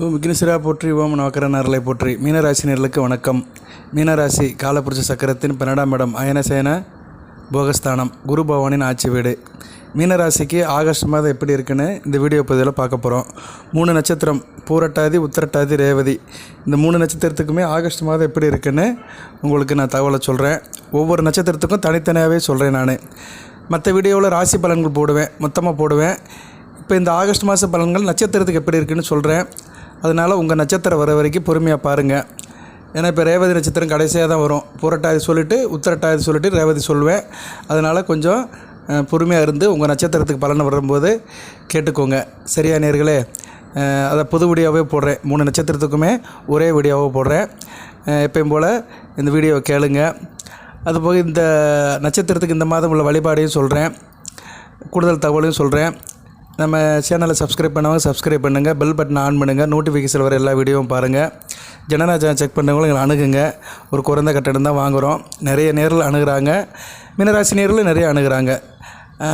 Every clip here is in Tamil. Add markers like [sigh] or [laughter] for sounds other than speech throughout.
விக்னேஸ்வரா போற்றி ஓம் நவக்கரநர்களை போற்றி. மீனராசினியர்களுக்கு வணக்கம். மீனராசி காலப்புருஷ சக்கரத்தின் பன்னெண்டாம் இடம் அயனசேன போகஸ்தானம் குரு பவானின் ஆட்சி வீடு. மீனராசிக்கு ஆகஸ்ட் மாதம் எப்படி இருக்குன்னு இந்த வீடியோ பதிவில் பார்க்க போகிறோம் மூணு நட்சத்திரம் பூரட்டாதி உத்திரட்டாதி ரேவதி. இந்த மூணு நட்சத்திரத்துக்குமே ஆகஸ்ட் மாதம் எப்படி இருக்குன்னு உங்களுக்கு நான் தகவலை சொல்கிறேன் ஒவ்வொரு நட்சத்திரத்துக்கும் தனித்தனியாகவே சொல்கிறேன் நான். மற்ற வீடியோவில் ராசி பலன்கள் போடுவேன் மொத்தமாக போடுவேன். இப்போ இந்த ஆகஸ்ட் மாத பலன்கள் நட்சத்திரத்துக்கு எப்படி இருக்குன்னு சொல்கிறேன் அதனால் உங்கள் நட்சத்திரம் வர வரைக்கும் பொறுமையாக பாருங்கள் ஏன்னா இப்போ ரேவதி நட்சத்திரம் கடைசியாக தான் வரும். புரட்டாதி சொல்லிவிட்டு உத்தரட்டாதி சொல்லிவிட்டு ரேவதி சொல்லுவேன். அதனால் கொஞ்சம் பொறுமையாக இருந்து உங்கள் நட்சத்திரத்துக்கு பலன் வரும்போது கேட்டுக்கோங்க. சரியா நேர்களே? அதை புது வீடியோவே போடுறேன். மூணு நட்சத்திரத்துக்குமே ஒரே வீடியோவாக போடுறேன். எப்பயும் போல் இந்த வீடியோவை கேளுங்க. அதுபோக இந்த நட்சத்திரத்துக்கு இந்த மாதம் உள்ள வழிபாடையும் சொல்கிறேன் கூடுதல் தகவலையும் சொல்கிறேன் நம்ம சேனலை சப்ஸ்கிரைப் பண்ணவங்க சப்ஸ்கிரைப் பண்ணுங்கள் பெல் பட்டனை ஆன் பண்ணுங்கள் நோட்டிஃபிகேஷன் வர எல்லா வீடியோவும் பாருங்கள் ஜனநாயகம் செக் பண்ணவங்களும் எங்களை அணுகுங்க. ஒரு குறைந்த கட்டணம் தான் வாங்குகிறோம் நிறைய நேரில் அணுகிறாங்க. மீனராசி நேரில் நிறைய அணுகிறாங்க.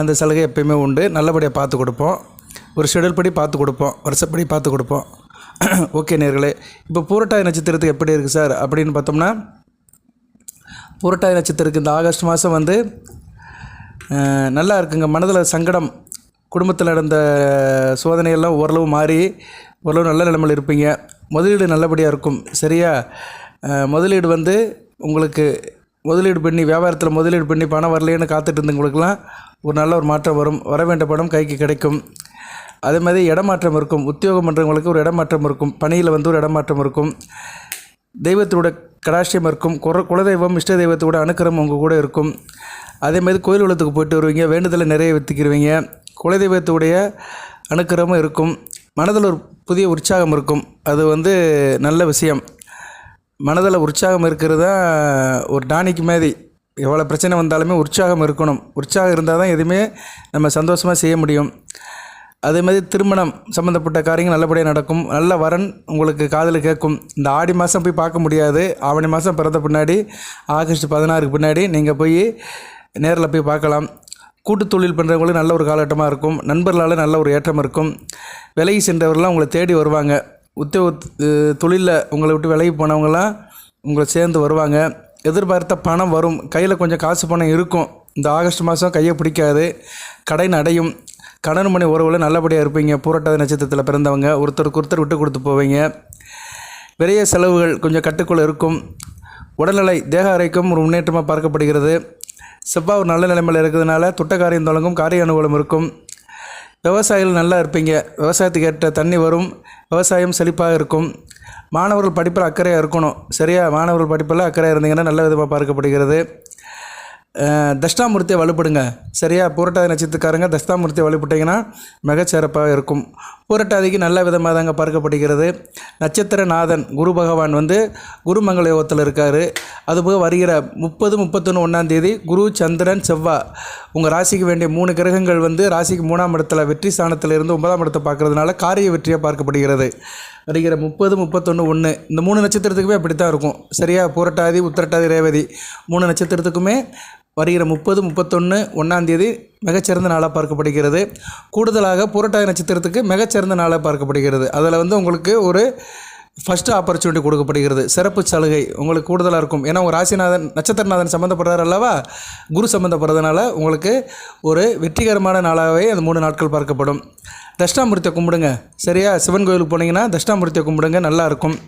அந்த சலுகை எப்பயுமே உண்டு. நல்லபடியாக பார்த்து கொடுப்போம். ஒரு ஷெடியூல் படி பார்த்து கொடுப்போம். வருஷப்படி பார்த்து கொடுப்போம். [clears throat] ஓகே நேர்களே இப்போ பூரட்டாய் நட்சத்திரத்துக்கு எப்படி இருக்குது சார்? அப்படின்னு பார்த்தோம்னா பூரட்டாதி நட்சத்திரத்துக்கு இந்த ஆகஸ்ட் மாதம் வந்து நல்லா இருக்குங்க. மனதில் சங்கடம் குடும்பத்தில் நடந்த சோதனையெல்லாம் ஓரளவு மாறி ஓரளவு நல்ல நிலைமையில் இருப்பீங்க. முதலீடு நல்லபடியாக இருக்கும். சரியா? முதலீடு வந்து உங்களுக்கு முதலீடு பண்ணி வியாபாரத்தில் முதலீடு பண்ணி பணம் வரலையேன்னு காத்துட்டு இருந்தவங்களுக்குலாம் ஒரு நல்ல ஒரு மாற்றம் வரும். வர வேண்டிய பணம் கைக்கு கிடைக்கும். அதே மாதிரி இடமாற்றம் இருக்கும். உத்தியோகம் பண்ணுறவங்களுக்கு ஒரு இடமாற்றம் இருக்கும். பணியில் வந்து ஒரு இடமாற்றம் இருக்கும். தெய்வத்தோட கடாட்சியம் இருக்கும். குர குலதெய்வம் இஷ்ட தெய்வத்தோட அனுக்கிரம் உங்கள் கூட இருக்கும். அதே மாதிரி கோயில் உலகத்துக்கு போயிட்டு வருவீங்க. வேண்டுதலை நிறைய வெத்திக்கிருவீங்க குலதெய்வத்துடைய அனுக்கிரமும் இருக்கும். மனதில் ஒரு புதிய உற்சாகம் இருக்கும். அது வந்து நல்ல விஷயம். மனதில் உற்சாகம் இருக்கிறது தான் ஒரு டானிக்கு மாதிரி எவ்வளோ பிரச்சனை வந்தாலுமே உற்சாகம் இருக்கணும். உற்சாகம் இருந்தால் தான் எதுவுமே நம்ம சந்தோஷமாக செய்ய முடியும். அதே மாதிரி திருமணம் சம்மந்தப்பட்ட காரியங்கள் நல்லபடியாக நடக்கும். நல்ல வரன் உங்களுக்கு காதில் கேட்கும். இந்த ஆடி மாதம் போய் பார்க்க முடியாது. ஆவணி மாதம் பிறந்த பின்னாடி ஆகஸ்ட் பதினாறுக்கு பின்னாடி நீங்கள் போய் நேரில் போய் பார்க்கலாம். கூட்டு தொழில் பண்ணுறவங்களுக்கு நல்ல ஒரு காலகட்டமாக இருக்கும். நண்பர்களால் நல்ல ஒரு ஏற்றம் இருக்கும். விலகி சென்றவர்கள்லாம் உங்களை தேடி வருவாங்க. உத்தியோக தொழிலில் உங்களை விட்டு விலகி போனவங்களாம் உங்களை சேர்ந்து வருவாங்க. எதிர்பார்த்த பணம் வரும். கையில் கொஞ்சம் காசு பணம் இருக்கும். இந்த ஆகஸ்ட் மாதம் கையை பிடிக்காது. கடன் அடையும். கடன் மணி உறவில் நல்லபடியாக இருப்பீங்க. பூரட்டாத நட்சத்திரத்தில் பிறந்தவங்க. ஒருத்தருக்கு ஒருத்தர் விட்டு கொடுத்து போவீங்க. விரைய செலவுகள் கொஞ்சம் கட்டுக்குள்ள இருக்கும். உடல்நிலை தேக ஆரோக்கியம் ஒரு முன்னேற்றமாக பார்க்கப்படுகிறது. செவ்வாய் ஒரு நல்ல நிலைமையில் இருக்கிறதுனால துட்ட காரியம் தொடங்கும் காரிய அனுகூலம் இருக்கும். விவசாயிகள் நல்லா இருப்பீங்க. விவசாயத்துக்கு ஏற்ற தண்ணி வரும். விவசாயம் செழிப்பாக இருக்கும். மாணவர்கள் படிப்பில் அக்கறையாக இருக்கணும். சரியா? மாணவர்கள் படிப்பில் அக்கறையாக இருந்தீங்கன்னா நல்ல விதமாக பார்க்கப்படுகிறது. தஷ்டாமூர்த்தியை வலுப்படுங்க. சரியா? பூரட்டாதி நட்சத்திரக்காரங்க தஷ்டாமூர்த்தியை வலுப்பட்டிங்கன்னா மிகச்சிறப்பாக இருக்கும். பூரட்டாதிக்கு நல்ல விதமாக தாங்க பார்க்கப்படுகிறது. நட்சத்திரநாதன் குரு பகவான் வந்து குருமங்கள யோகத்தில் இருக்கார். அதுபோக வருகிற முப்பது முப்பத்தொன்று ஒன்றாம் தேதி குரு சந்திரன் செவ்வாய் உங்கள் ராசிக்கு வேண்டிய மூணு கிரகங்கள் வந்து ராசிக்கு மூணாம் இடத்துல வெற்றி ஸ்தானத்தில் இருந்து ஒன்பதாம் இடத்தை பார்க்கறதுனால காரிய வெற்றியாக பார்க்கப்படுகிறது. வருகிற முப்பது முப்பத்தொன்று ஒன்று இந்த மூணு நட்சத்திரத்துக்குமே அப்படி தான் இருக்கும். சரியா? பூரட்டாதி உத்திரட்டாதி ரேவதி மூணு நட்சத்திரத்துக்குமே வருகிற முப்பது முப்பத்தொன்று ஒன்றாந்தேதி மிகச்சிறந்த நாளாக பார்க்கப்படுகிறது. கூடுதலாக புரட்டாதி நட்சத்திரத்துக்கு மிகச்சிறந்த நாளாக பார்க்கப்படுகிறது. அதில் வந்து உங்களுக்கு ஒரு ஃபஸ்ட்டு ஆப்பர்ச்சுனிட்டி கொடுக்கப்படுகிறது. சிறப்பு சலுகை உங்களுக்கு கூடுதலாக இருக்கும். ஏன்னா உங்கள் ராசிநாதன் நட்சத்திரநாதன் சம்மந்தப்படுறார் அல்லவா? குரு சம்மந்தப்படுறதுனால உங்களுக்கு ஒரு வெற்றிகரமான நாளாகவே அந்த மூணு நாட்கள் பார்க்கப்படும். தஷ்டாமூர்த்தியை கும்பிடுங்க. சரியா? சிவன் கோயிலுக்கு போனீங்கன்னா தஷ்டாமூர்த்தியை கும்பிடுங்க. நல்லாயிருக்கும்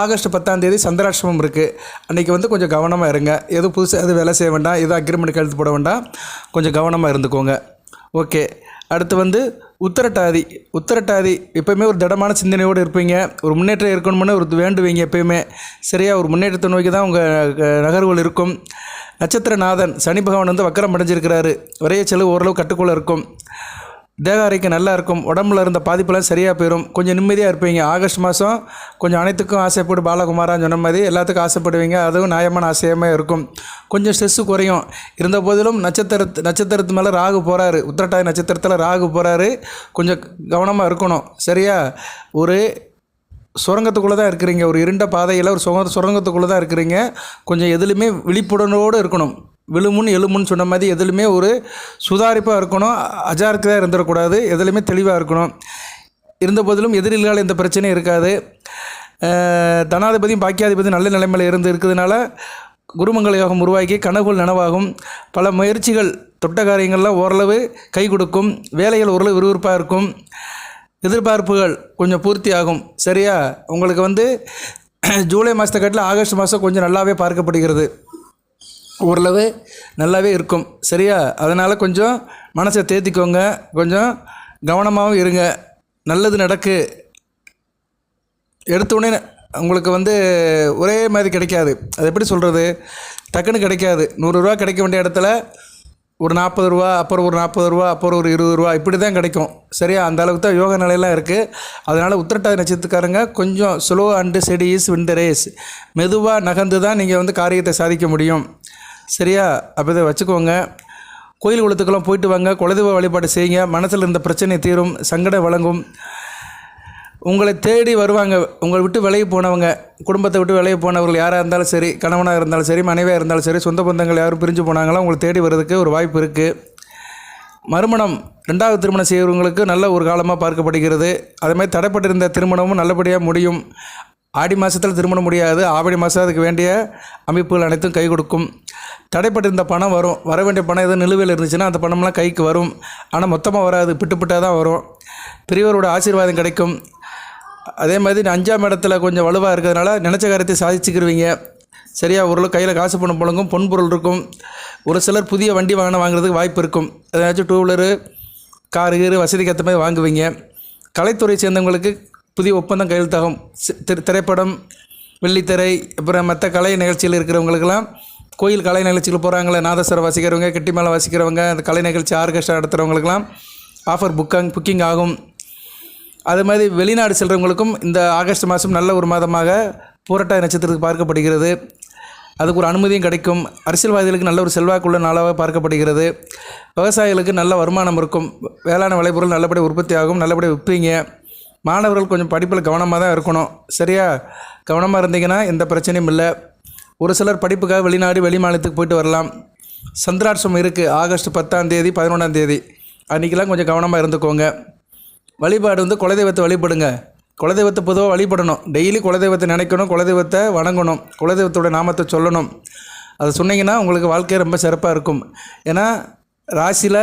ஆகஸ்ட் பத்தாம் தேதி சந்திராஷ்டமம் இருக்குது அன்றைக்கி வந்து கொஞ்சம் கவனமாக இருங்க. எதுவும் புதுசாக எதுவும் வேலை செய்ய வேண்டாம் எதுவும் அக்ரிமெண்ட் கழுத்து போட வேண்டாம் கொஞ்சம் கவனமாக இருந்துக்கோங்க. ஓகே அடுத்து வந்து உத்தரட்டாதி. உத்தரட்டாதி எப்போயுமே ஒரு திடமான சிந்தனையோடு இருப்பீங்க. ஒரு முன்னேற்றம் இருக்கணும்னு ஒரு வேண்டுவீங்க எப்பயுமே. சரியாக ஒரு முன்னேற்றத்தை நோக்கி தான் உங்கள் நகர்வுகள் இருக்கும். நட்சத்திரநாதன் சனி பகவான் வந்து வக்கரம் அடைஞ்சிருக்கிறாரு. வரைய செலவு ஓரளவு கட்டுக்குள்ளே இருக்கும். தேக ஆரோக்கியம் நல்லா இருக்கும் உடம்புல இருந்த பாதிப்பெல்லாம் சரியாக போயிடும் கொஞ்சம் நிம்மதியாக இருப்பீங்க. ஆகஸ்ட் மாதம் கொஞ்சம் அனைத்துக்கும் ஆசைப்பட்டு பாலகுமாரான்னு சொன்ன மாதிரி எல்லாத்துக்கும் ஆசைப்படுவீங்க. அதுவும் நியாயமான ஆசையமாக இருக்கும். கொஞ்சம் ஸ்ட்ரெஸ்ஸு குறையும். இருந்த போதிலும் நட்சத்திரத்து நட்சத்திரத்து மேலே ராகு போகிறாரு உத்திரட்டாய் நட்சத்திரத்தில் ராகு போகிறாரு கொஞ்சம் கவனமாக இருக்கணும். சரியா? ஒரு சுரங்கத்துக்குள்ளே தான் இருக்கிறீங்க. ஒரு இருண்ட பாதையில் ஒரு சுரங்க சுரங்கத்துக்குள்ளே தான் இருக்கிறீங்க. கொஞ்சம் எதுலேயுமே விழிப்புணர்வோடு இருக்கணும். விழுமுன் எழுமுன்னு சொன்ன மாதிரி எதுலையுமே ஒரு சுதாரிப்பாக இருக்கணும் அஜாக்கிரதையாக இருந்துடக்கூடாது எதுலையுமே தெளிவாக இருக்கணும். இருந்த போதிலும் எதிரிகளால் எந்த பிரச்சனையும் இருக்காது. தனாதிபதியும் பாக்கியாதிபதியும் நல்ல நிலைமையில் இருந்து இருக்கிறதுனால குருமங்கள யோகம் உருவாக்கி கனவுகள் நனவாகும். பல முயற்சிகள் தொட்ட காரியங்கள்லாம் ஓரளவு கை கொடுக்கும். வேலைகள் ஓரளவு விறுவிறுப்பாக இருக்கும். எதிர்பார்ப்புகள் கொஞ்சம் பூர்த்தி ஆகும். சரியா? உங்களுக்கு வந்து [clears throat] ஜூலை மாதத்தை கட்டில் ஆகஸ்ட் மாதம் கொஞ்சம் நல்லாவே பார்க்கப்படுகிறது. ஓரளவு நல்லாவே இருக்கும். சரியா? அதனால் கொஞ்சம் மனசை தேத்திக்கோங்க. கொஞ்சம் கவனமாகவும் இருங்க. நல்லது நடக்கு. எடுத்தோடனே உங்களுக்கு வந்து ஒரே மாதிரி கிடைக்காது. அது எப்படி சொல்கிறது டக்குன்னு கிடைக்காது. நூறுரூவா கிடைக்க வேண்டிய இடத்துல ஒரு நாற்பது ரூபா அப்புறம் ஒரு நாற்பது ரூபா அப்புறம் ஒரு இருபது ரூபா இப்படி தான் கிடைக்கும். சரியா? அந்த அளவுக்கு தான் யோக நிலையெல்லாம் இருக்குது அதனால் உத்திரட்டாதி நட்சத்திரக்காரங்க கொஞ்சம் ஸ்லோ அண்டு ஸ்டெடிஸ் விண்டரேஸ் மெதுவாக நகர்ந்து தான் நீங்கள் வந்து காரியத்தை சாதிக்க முடியும். சரியா? அப்போ இதை வச்சுக்கோங்க. கோயில் குளத்துக்கெல்லாம் போயிட்டு வாங்க. குலதெய்வ வழிபாடு செய்யுங்க. மனசில் இருந்த பிரச்சனை தீரும். சங்கடம் வழங்கும் உங்களை தேடி வருவாங்க. உங்களை விட்டு விலகி போனவங்க குடும்பத்தை விட்டு விலகி போனவர்கள் யாராக இருந்தாலும் சரி கணவனாக இருந்தாலும் சரி மனைவியாக இருந்தாலும் சரி சொந்த பந்தங்கள் யாரும் பிரிஞ்சு போனாங்களோ உங்களை தேடி வர்றதுக்கு ஒரு வாய்ப்பு இருக்குது மறுமணம் ரெண்டாவது திருமணம் செய்கிறவங்களுக்கு நல்ல ஒரு காலமாக பார்க்கப்படுகிறது. அதேமாதிரி தடைப்பட்டிருந்த திருமணமும் நல்லபடியாக முடியும். ஆடி மாதத்தில் திருமணம் முடியாது. ஆவடி மாதம் அதுக்கு வேண்டிய அமைப்புகள் அனைத்தும் கை கொடுக்கும். தடைப்பட்டிருந்த பணம் வரும். வர வேண்டிய பணம் எதுவும் நிலுவையில் இருந்துச்சுன்னா அந்த பணம்லாம் கைக்கு வரும். ஆனால் மொத்தமாக வராது. பிட்டு பிட்டாக தான் வரும். பெரியவரோட ஆசீர்வாதம் கிடைக்கும். அதே மாதிரி அஞ்சாம் இடத்துல கொஞ்சம் வலுவாக இருக்கிறதுனால நினச்ச காரியத்தை சாதிச்சுக்கிருவீங்க. சரியா ஓரளவு கையில் காசு பணம் புழங்கும் பொன் பொருள் இருக்கும். ஒரு சிலர் புதிய வண்டி வாங்கின வாங்குறதுக்கு வாய்ப்பு இருக்கும். ஏதாச்சும் டூ வீலரு காரு கீரு வசதிக்கு ஏற்ற மாதிரி வாங்குவீங்க. கலைத்துறை சேர்ந்தவங்களுக்கு புதிய ஒப்பந்தம் கையெழுத்தாகும் சி- திரைப்படம் வெள்ளித்திரை அப்புறம் மற்ற கலை நிகழ்ச்சியில் இருக்கிறவங்களுக்கெல்லாம் கோயில் கலை நிகழ்ச்சிகள் போகிறாங்களே நாதஸ்வரம் வாசிக்கிறவங்க கெட்டிமலை வாசிக்கிறவங்க அந்த கலை நிகழ்ச்சி ஆர்கெஸ்ட்ரா நடத்துகிறவங்களுக்கெல்லாம் ஆஃபர் புக்கிங் புக்கிங் ஆகும். அது மாதிரி வெளிநாடு செல்கிறவங்களுக்கும் இந்த ஆகஸ்ட் மாதம் நல்ல ஒரு மாதமாக பூரட்டாய் நட்சத்திரத்துக்கு பார்க்கப்படுகிறது. அதுக்கு ஒரு அனுமதியும் கிடைக்கும். அரசியல்வாதிகளுக்கு நல்ல ஒரு செல்வாக்குள்ள நாளாக பார்க்கப்படுகிறது. விவசாயிகளுக்கு நல்ல வருமானம் இருக்கும். வேளாண் விளைபொருள் நல்லபடியாக உற்பத்தி ஆகும். நல்லபடியாக விற்பீங்க. மாணவர்கள் கொஞ்சம் படிப்பில் கவனமாக தான் இருக்கணும். சரியா? கவனமாக இருந்தீங்கன்னா எந்த பிரச்சனையும் இல்லை. ஒரு சிலர் படிப்புக்காக வெளிநாடு வெளி மாநிலத்துக்கு போயிட்டு வரலாம். சந்திராட்சம் இருக்குது ஆகஸ்ட் பத்தாம் தேதி பதினொன்றாம் தேதி. அன்றைக்கெலாம் கொஞ்சம் கவனமாக இருந்துக்கோங்க. வழிபாடு வந்து குலதெய்வத்தை வழிபடுங்க. குலதெய்வத்தை பொதுவாக வழிபடணும். டெய்லி குலதெய்வத்தை நினைக்கணும் குலதெய்வத்தை வணங்கணும் குலதெய்வத்தோட நாமத்தை சொல்லணும். அதை சொன்னீங்கன்னா உங்களுக்கு வாழ்க்கை ரொம்ப சிறப்பாக இருக்கும். ஏன்னா ராசியில்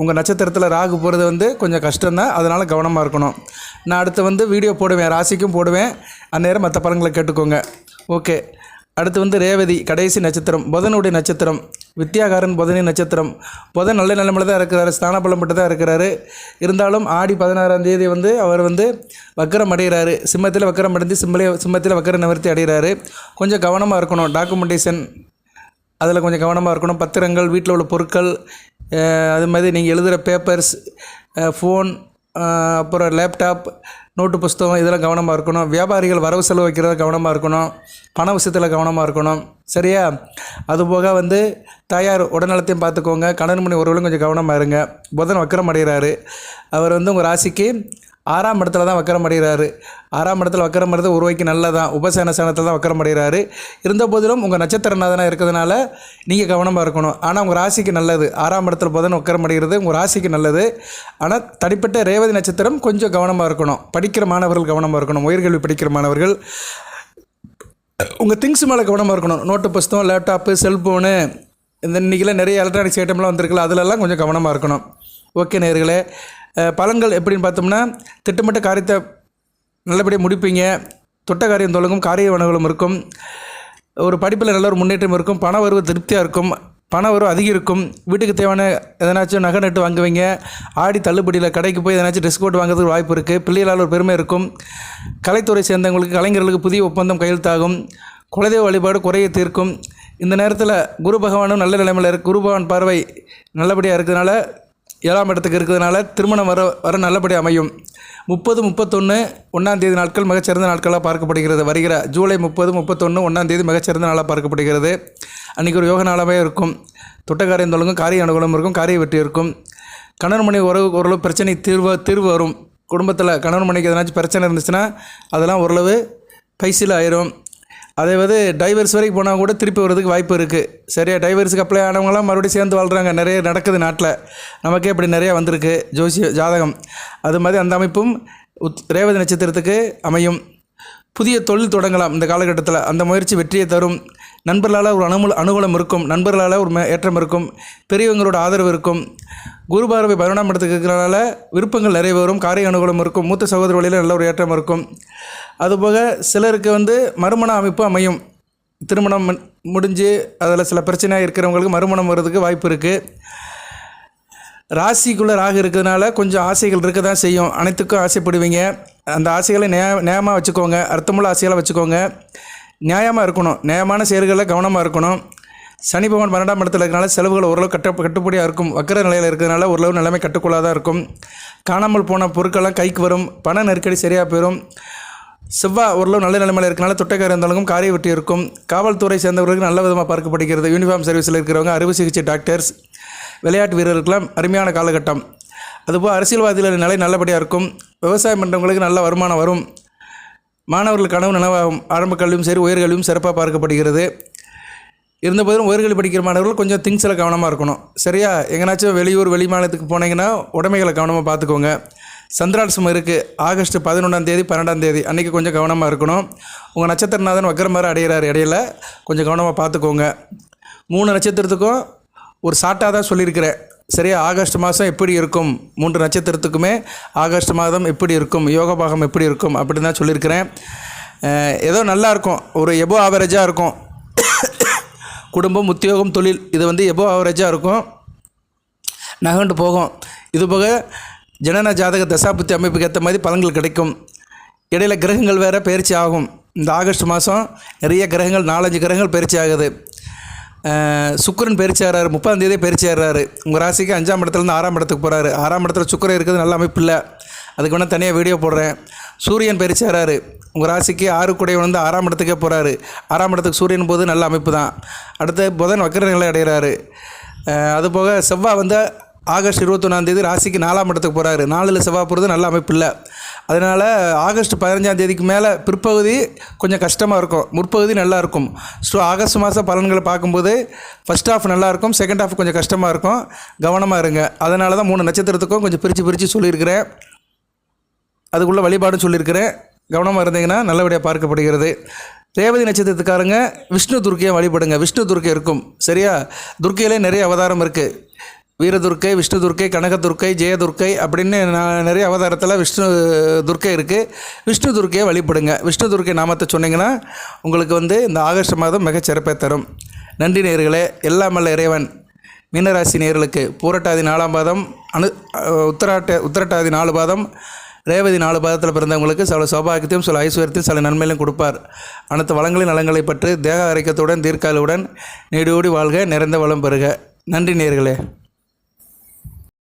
உங்கள் நட்சத்திரத்தில் ராகு போகிறது வந்து கொஞ்சம் கஷ்டம்தான். அதனால் கவனமாக இருக்கணும். நான் அடுத்து வந்து வீடியோ போடுவேன் ராசிக்கும் போடுவேன். அந்நேரம் மற்ற பலங்களை கேட்டுக்கோங்க. ஓகே அடுத்து வந்து ரேவதி கடைசி நட்சத்திரம் புதனுடைய நட்சத்திரம் வித்யாகாரன் புதனின் நட்சத்திரம். புதன் நல்ல நிலைமையில தான் இருக்கிறாரு ஸ்தானபலம் மட்டும் தான் இருக்கிறாரு. இருந்தாலும் ஆடி பதினாறாம் தேதி வந்து அவர் வந்து வக்கரம் அடைகிறாரு. சிம்மத்தில் வக்கரம் அடைந்து சிம்மலே சிம்மத்தில் வக்கர நிவர்த்தி அடைகிறாரு. கொஞ்சம் கவனமாக இருக்கணும். டாக்குமெண்டேஷன் அதில் கொஞ்சம் கவனமாக இருக்கணும். பத்திரங்கள் வீட்டில் உள்ள பொருட்கள் அது மாதிரி நீங்கள் எழுதுகிற பேப்பர்ஸ் ஃபோன் அப்புறம் லேப்டாப் நோட்டு புஸ்தகம் இதெல்லாம் கவனமாக இருக்கணும். வியாபாரிகள் வரவு செலவு வைக்கிறத கவனமாக இருக்கணும். பண விஷயத்தில் கவனமாக இருக்கணும். சரியா? அதுபோக வந்து தாயார் உடல்நலத்தையும் பார்த்துக்கோங்க. கடன் மணி ஒருவரும் கொஞ்சம் கவனமாக இருங்க. புதன் வக்கரம் அடைகிறாரு. அவர் வந்து உங்கள் ராசிக்கு ஆறாம் இடத்துல தான் வக்கரம் அடைகிறாரு. ஆறாம் இடத்துல வக்கரம் அடைறது உருவாக்கி நல்லதான் உபசேன சேனத்தில் தான் வக்கரம் அடைகிறாரு. இருந்த போதிலும் உங்கள் நட்சத்திரநாதனாக இருக்கிறதுனால நீங்கள் கவனமாக இருக்கணும். ஆனால் உங்கள் ராசிக்கு நல்லது. ஆறாம் இடத்துல புதன் வக்கரம் அடைகிறது உங்கள் ராசிக்கு நல்லது. ஆனால் தனிப்பட்ட ரேவதி நட்சத்திரம் கொஞ்சம் கவனமாக இருக்கணும். படிக்கிற மாணவர்கள் கவனமாக இருக்கணும். உயர்கல்வி படிக்கிற மாணவர்கள். உங்கள் திங்ஸ் மேலே கவனமாக இருக்கணும். நோட்டு புஸ்தகம் லேப்டாப்பு செல்ஃபோனு இந்த இன்றைக்கெல்லாம் நிறைய எலக்ட்ரானிக்ஸ் ஐட்டம்லாம் வந்திருக்குல்ல அதிலெல்லாம் கொஞ்சம் கவனமாக இருக்கணும். ஓகே நேர்களே பலன்கள் எப்படின்னு பார்த்தோம்னா திட்டமிட்ட காரியத்தை நல்லபடியாக முடிப்பீங்க. தொட்ட காரியம் தொடங்கும் காரிய வனங்களும் இருக்கும். ஒரு படிப்பில் நல்ல ஒரு முன்னேற்றம் இருக்கும். பண வரவு திருப்தியாக இருக்கும். பண வரவு அதிகம் இருக்கும் வீட்டுக்கு தேவையான எதனாச்சும் நகை நட்டு வாங்குவீங்க. ஆடி தள்ளுபடியில் கடைக்கு போய் எதனாச்சும் ட்ரெஸ் கோட் வாங்குறதுக்கு வாய்ப்பு இருக்குது பிள்ளைகளால் ஒரு பெருமை இருக்கும். கலைத்துறை சேர்ந்தவங்களுக்கு கலைஞர்களுக்கு புதிய ஒப்பந்தம் கையெழுத்தாகும். குலதெய்வ வழிபாடு குறைய தீர்க்கும். இந்த நேரத்தில் குரு பகவானும் நல்ல நிலைமையில் இருக்கு. குரு பகவான் பார்வை நல்லபடியாக இருக்கிறதுனால ஏழாம் இடத்துக்கு இருக்கிறதுனால திருமணம் வர வர நல்லபடி அமையும். முப்பது முப்பத்தொன்று ஒன்றாம் தேதி நாட்கள் மிகச்சிறந்த நாட்களாக பார்க்கப்படுகிறது. வருகிற ஜூலை முப்பது முப்பத்தொன்று ஒன்றாம் தேதி மிகச்சிறந்த நாளாக பார்க்கப்படுகிறது. அன்றைக்கி ஒரு யோக நாளாகவே இருக்கும். தொட்டக்காரியம் தொழுங்கும் காரிய அனுகூலம் இருக்கும் காரிய வெற்றி இருக்கும். கணவன் மணி உறவு ஓரளவு பிரச்சனை தீர்வு தீர்வு வரும். குடும்பத்தில் கணவன் மணிக்கு எதனாச்சும் பிரச்சனை இருந்துச்சுன்னா அதெல்லாம் ஓரளவு பைசில் ஆயிரும். அதே வந்து டைவர்ஸ் வரைக்கும் போனால் கூட திருப்பி வர்றதுக்கு வாய்ப்பு இருக்குது சரியா? டைவர்ஸுக்கு அப்ளை ஆனவங்களாம் மறுபடியும் சேர்ந்து வாழ்கிறாங்க நிறைய நடக்குது நாட்டில். நமக்கே இப்படி நிறையா வந்திருக்கு. ஜோசிய ஜாதகம். அது மாதிரி அந்த அமைப்பும் உத் ரேவதி நட்சத்திரத்துக்கு அமையும். புதிய தொழில் தொடங்கலாம். இந்த காலகட்டத்தில் அந்த முயற்சி வெற்றியை தரும். நண்பர்களால் ஒரு அனுமூல அனுகூலம் இருக்கும். நண்பர்களால் ஒரு ஏற்றம் இருக்கும். பெரியவங்களோட ஆதரவு இருக்கும். குரு பார்வை பதினொன்றாம் இடத்துக்கு இருக்கிறனால விருப்பங்கள் நிறைவேறும் காரிய அனுகூலம் இருக்கும். மூத்த சகோதர வழியில் நல்ல ஒரு ஏற்றம் இருக்கும். அதுபோக சிலருக்கு வந்து மறுமண அமைப்பு அமையும். திருமணம் மு- முடிஞ்சு அதில் சில பிரச்சனையாக இருக்கிறவங்களுக்கு மறுமணம் வர்றதுக்கு வாய்ப்பு இருக்குது ராசிக்குள்ளே ராகு இருக்கிறதுனால கொஞ்சம் ஆசைகள் இருக்க தான் செய்யும். அனைத்துக்கும் ஆசைப்படுவீங்க. அந்த ஆசைகளை நியா நியாயமாக வச்சுக்கோங்க அர்த்தமுள்ள ஆசைகளை வச்சுக்கோங்க. நியாயமாக இருக்கணும். நியாயமான செயல்களில் கவனமாக இருக்கணும். சனி பகவான் பன்னெண்டாம் இடத்துல இருக்கிறனால செலவுகள் ஓரளவு கட்ட கட்டுப்படியாக இருக்கும். வக்கர நிலையில் இருக்கிறதுனால ஓரளவு நிலைமை கட்டுக்குள்ளாக தான் இருக்கும். காணாமல் போன பொருட்கள்லாம் கைக்கு வரும். பண நெருக்கடி சரியாக போயிடும் செவ்வாய் ஓரளவு நல்ல நிலைமையில் இருக்கனால தொட்டைக்கார இருந்தாலும் காரிய வெற்றி இருக்கும். காவல்துறை சேர்ந்தவர்களுக்கு நல்ல விதமாக பார்க்கப்படுகிறது. யூனிஃபார்ம் சர்வீஸில் இருக்கிறவங்க அறுவை சிகிச்சை டாக்டர்ஸ் விளையாட்டு வீரர்களுக்கெல்லாம் அருமையான காலகட்டம். அதுபோல் அரசியல்வாதிகளின் நிலை நல்லபடியாக இருக்கும். விவசாயம் பண்ணுறவங்களுக்கு நல்ல வருமானம் வரும். மாணவர்கள் கனவு நனவாகும். ஆரம்ப கல்வியும் சரி உயர்கல்வியும் சிறப்பாக பார்க்கப்படுகிறது. இருந்தபோதும் உயர்கல்வி படிக்கிற மாணவர்கள் கொஞ்சம் திங்ஸில் கவனமாக இருக்கணும். சரியா? எங்கேனாச்சும் வெளியூர் வெளி மாநிலத்துக்கு போனீங்கன்னா உடைமைகளை கவனமாக பார்த்துக்கோங்க. சந்திராசம் இருக்குது ஆகஸ்ட் பதினொன்றாம் தேதி பன்னெண்டாம் தேதி. அன்றைக்கி கொஞ்சம் கவனமாக இருக்கணும். உங்கள் நட்சத்திரநாதன் வக்கரமாரி அடையிறார். இடையில கொஞ்சம் கவனமாக பார்த்துக்கோங்க. மூணு நட்சத்திரத்துக்கும் ஒரு சாட்டாக தான் சொல்லியிருக்கிறேன் சரியா? ஆகஸ்ட் மாதம் எப்படி இருக்கும்? மூன்று நட்சத்திரத்துக்குமே ஆகஸ்ட் மாதம் எப்படி இருக்கும்? யோக பாகம் எப்படி இருக்கும்? அப்படின்னு தான் சொல்லியிருக்கிறேன். ஏதோ நல்லா இருக்கும். ஒரு எபோ ஆவரேஜாக இருக்கும். குடும்பம் உத்தியோகம் தொழில் இது வந்து எபோ ஆவரேஜாக இருக்கும். நகண்டு போகும். இது போக ஜனன ஜாதக தசாபுத்தி அமைப்புக்கு ஏற்ற மாதிரி பலன்கள் கிடைக்கும். இடையில கிரகங்கள் வேறு பயிற்சி ஆகும். இந்த ஆகஸ்ட் மாதம் நிறைய கிரகங்கள் நாலஞ்சு கிரகங்கள் பயிற்சி ஆகுது. சுக்கிரன் பயிற்சி முப்பதாம் தேதியே பயிற்சி உங்கள் ராசிக்கு அஞ்சாம் இடத்துலேருந்து ஆறாம் இடத்துக்கு போகிறாரு ஆறாம் இடத்துல சுக்கரன் இருக்கிறது நல்ல அமைப்பு இல்லை. அதுக்கு வேணால் தனியாக வீடியோ போடுறேன். சூரியன் பயிற்சி உங்கள் ராசிக்கு ஆறு குடை வந்து ஆறாம் இடத்துக்கே போகிறாரு ஆறாம் இடத்துக்கு சூரியன் போது நல்ல அமைப்பு தான். அடுத்து புதன் வக்கர நிலை அடைகிறாரு அதுபோக செவ்வாய் வந்து ஆகஸ்ட் இருபத்தொன்னாந்தேதி ராசிக்கு நாலாம் இடத்துக்கு போகிறாரு நாலில் செவ்வாய் போகிறது நல்ல அமைப்பு இல்லை. அதனால் ஆகஸ்ட் பதினஞ்சாம் தேதிக்கு மேலே பிற்பகுதி கொஞ்சம் கஷ்டமாக இருக்கும். முற்பகுதி நல்லா இருக்கும். ஸோ ஆகஸ்ட் மாதம் பலன்களை பார்க்கும்போது ஃபஸ்ட் ஹாஃப் நல்லா இருக்கும். செகண்ட் ஹாஃப் கொஞ்சம் கஷ்டமாக இருக்கும். கவனமாக இருங்க. அதனால தான் மூணு நட்சத்திரத்துக்கும் கொஞ்சம் பிரித்து பிரித்து சொல்லியிருக்கிறேன். அதுக்குள்ள வழிபாடும் சொல்லியிருக்கிறேன். கவனமாக இருந்தீங்கன்னா நல்லபடியாக பார்க்கப்படுகிறது. ரேவதி நட்சத்திரத்துக்காரங்க விஷ்ணு துர்க்கையை வழிபடுங்க. விஷ்ணு துர்க்கை இருக்கும். சரியா? துர்க்கையிலே நிறைய அவதாரம் இருக்குது வீரதுர்க்கை விஷ்ணு துர்க்கை கனகதுர்க்கை ஜெயதுர்க்கை அப்படின்னு நான் நிறைய அவதாரத்தில் விஷ்ணு துர்க்கை இருக்குது விஷ்ணு துர்க்கையை வழிபடுங்க. விஷ்ணு துர்க்கை நாமத்தை சொன்னீங்கன்னா உங்களுக்கு வந்து இந்த ஆகஸ்ட் மாதம் மிகச்சிறப்பை தரும். நன்றி நேயர்களே. எல்லாம் இறைவன். மீனராசி நேர்களுக்கு பூரட்டாதி நாலாம் பாதம் அனு உத்தராட்ட உத்தரட்டாதி நாலு பாதம் ரேவதி நாலு பாதத்தில் பிறந்தவங்களுக்கு சில சௌபாகியத்தையும் சில ஐஸ்வர்யத்தையும் சில நன்மையிலும் கொடுப்பார். அனைத்து வளங்களின் நலங்களை பற்றி தேக ஆரோக்கியத்துடன் தீர்க்காலுடன் நீடோடி வாழ்க நிறைந்த வளம் பெறுக. நன்றி நேர்களே